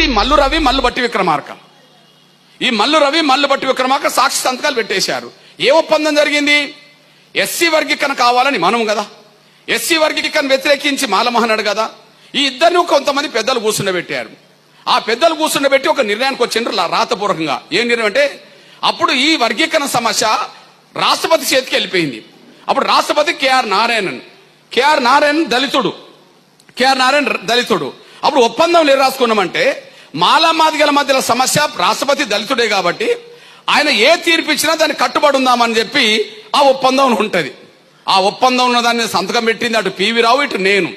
ఈ మల్లు రవి మల్లు బట్టి విక్రమార్క. ఈ మల్లు రవి మల్లు బట్టి విక్రమార్క సాక్షి సంతకాలు పెట్టేశారు. ఏ ఒప్పందం జరిగింది? ఎస్సీ వర్గీకరణ కావాలని మనం కదా. ఎస్సీ వర్గీకరణ వ్యతిరేకించి మాలమహనాడు కదా. ఈ ఇద్దరిని కొంతమంది పెద్దలు కూర్చుండబెట్టారు. ఆ పెద్దలు కూర్చుండబెట్టి ఒక నిర్ణయానికి వచ్చిండ్రు రాతపూర్వకంగా. ఏం నిర్ణయం అంటే అప్పుడు ఈ వర్గీకరణ సమస్య రాష్ట్రపతి చేతికి వెళ్ళిపోయింది. అప్పుడు రాష్ట్రపతి కేఆర్ నారాయణన్. కేఆర్ నారాయణన్ దళితుడు. కేఆర్ నారాయణ దళితుడు. అప్పుడు ఒప్పందం లేదు రాసుకున్నామంటే మాలా మాదిగల మధ్యల సమస్య రాష్ట్రపతి దళితుడే కాబట్టి ఆయన ఏ తీర్పు ఇచ్చినా దాన్ని కట్టుబడి ఉందామని చెప్పి ఆ ఒప్పందం ఉంటది. ఆ ఒప్పందం ఉన్న దాన్ని సంతకం పెట్టింది అటు పివి రావు ఇటు నేను.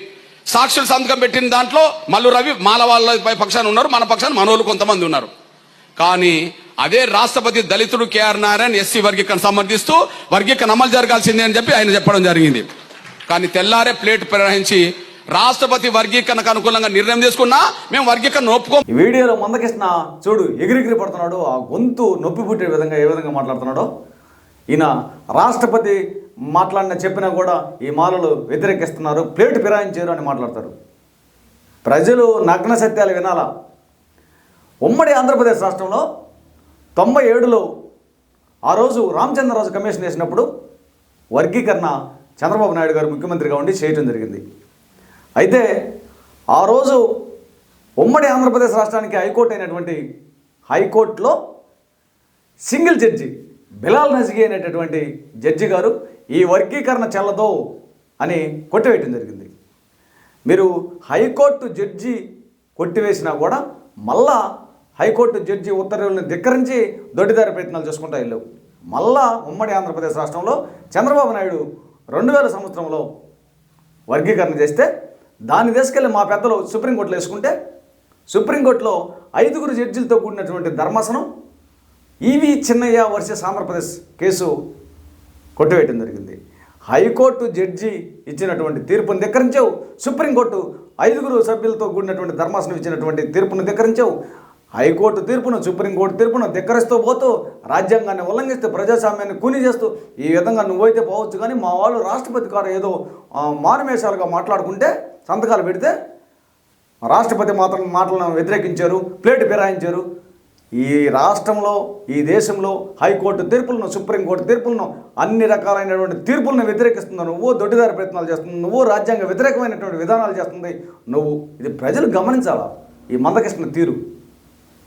సాక్షులు సంతకం పెట్టిన దాంట్లో మల్లు రవి మాల వాళ్ళ పక్షాన ఉన్నారు మన పక్షాన మనోళ్ళు కొంతమంది ఉన్నారు. కానీ అదే రాష్ట్రపతి దళితుడు కేఆర్ నారాయణ ఎస్సీ వర్గీకరణ సమర్థిస్తూ వర్గీకరణ అమలు జరగాల్సిందే అని చెప్పి ఆయన చెప్పడం జరిగింది. కానీ తెల్లారే ప్లేట్ ప్రవహించి రాష్ట్రపతి వర్గీకరణకు అనుకూలంగా నిర్ణయం తీసుకున్నా మేము వర్గీకరణ ఒప్పుకో ఈ వీడియోలో మందకృష్ణ చూడు ఎగిరిగిరి పడుతున్నాడు ఆ గొంతు నొప్పి పుట్టే విధంగా ఏ విధంగా మాట్లాడుతున్నాడో. ఈయన రాష్ట్రపతి మాట్లాడిన చెప్పినా కూడా ఈ మాలలు వ్యతిరేకిస్తున్నారు ప్లేట్ ఫిరాయించారు అని మాట్లాడతారు. ప్రజలు నగ్న సత్యాలు వినాలా? ఉమ్మడి ఆంధ్రప్రదేశ్ రాష్ట్రంలో తొంభై ఏడులో ఆ రోజు రామచంద్రరాజు కమిషన్ వేసినప్పుడు వర్గీకరణ చంద్రబాబు నాయుడు గారు ముఖ్యమంత్రిగా ఉండి చేయటం జరిగింది. అయితే ఆ రోజు ఉమ్మడి ఆంధ్రప్రదేశ్ రాష్ట్రానికి హైకోర్టు అయినటువంటి హైకోర్టులో సింగిల్ జడ్జి బిలాల్ నజీ అనేటటువంటి జడ్జి గారు ఈ వర్గీకరణ చెల్లదో అని కొట్టివేయటం జరిగింది. మీరు హైకోర్టు జడ్జి కొట్టివేసినా కూడా మళ్ళా హైకోర్టు జడ్జి ఉత్తర్వులను ధిక్కరించి దొడ్డిదారి ప్రయత్నాలు చేసుకుంటా వెళ్ళావు. మళ్ళా ఉమ్మడి ఆంధ్రప్రదేశ్ రాష్ట్రంలో చంద్రబాబు నాయుడు రెండు వేల సంవత్సరంలో వర్గీకరణ చేస్తే దాన్ని తీసుకెళ్ళి మా పెద్దలు సుప్రీంకోర్టులో వేసుకుంటే సుప్రీంకోర్టులో ఐదుగురు జడ్జిలతో కూడినటువంటి ధర్మాసనం E V Chinnaiah versus Andhra Pradesh case కొట్టివేయటం జరిగింది. హైకోర్టు జడ్జి ఇచ్చినటువంటి తీర్పును ధిక్కరించావు. సుప్రీంకోర్టు ఐదుగురు సభ్యులతో కూడినటువంటి ధర్మాసనం ఇచ్చినటువంటి తీర్పును ధిక్కరించావు. హైకోర్టు తీర్పును సుప్రీంకోర్టు తీర్పును ధిక్కరిస్తూ పోతూ రాజ్యాంగాన్ని ఉల్లంఘిస్తూ ప్రజాస్వామ్యాన్ని కూని చేస్తూ ఈ విధంగా నువ్వైతే పోవచ్చు కానీ మా వాళ్ళు రాష్ట్రపతి గారు ఏదో ఆ, మారుమేషాలుగా మాట్లాడుకుంటే సంతకాలు పెడితే రాష్ట్రపతి మాత్రం మాటలను వ్యతిరేకించారు ప్లేట్ ఫిరాయించారు. ఈ రాష్ట్రంలో ఈ దేశంలో హైకోర్టు తీర్పులను సుప్రీంకోర్టు తీర్పులను అన్ని రకాలైనటువంటి తీర్పులను వ్యతిరేకిస్తున్నావు నువ్వు దొడ్డిదారి ప్రయత్నాలు చేస్తుంది. నువ్వు రాజ్యాంగ వ్యతిరేకమైనటువంటి విధానాలు చేస్తుంది. నువ్వు ఇది ప్రజలు గమనించాలా? ఈ మందకృష్ణ తీరు.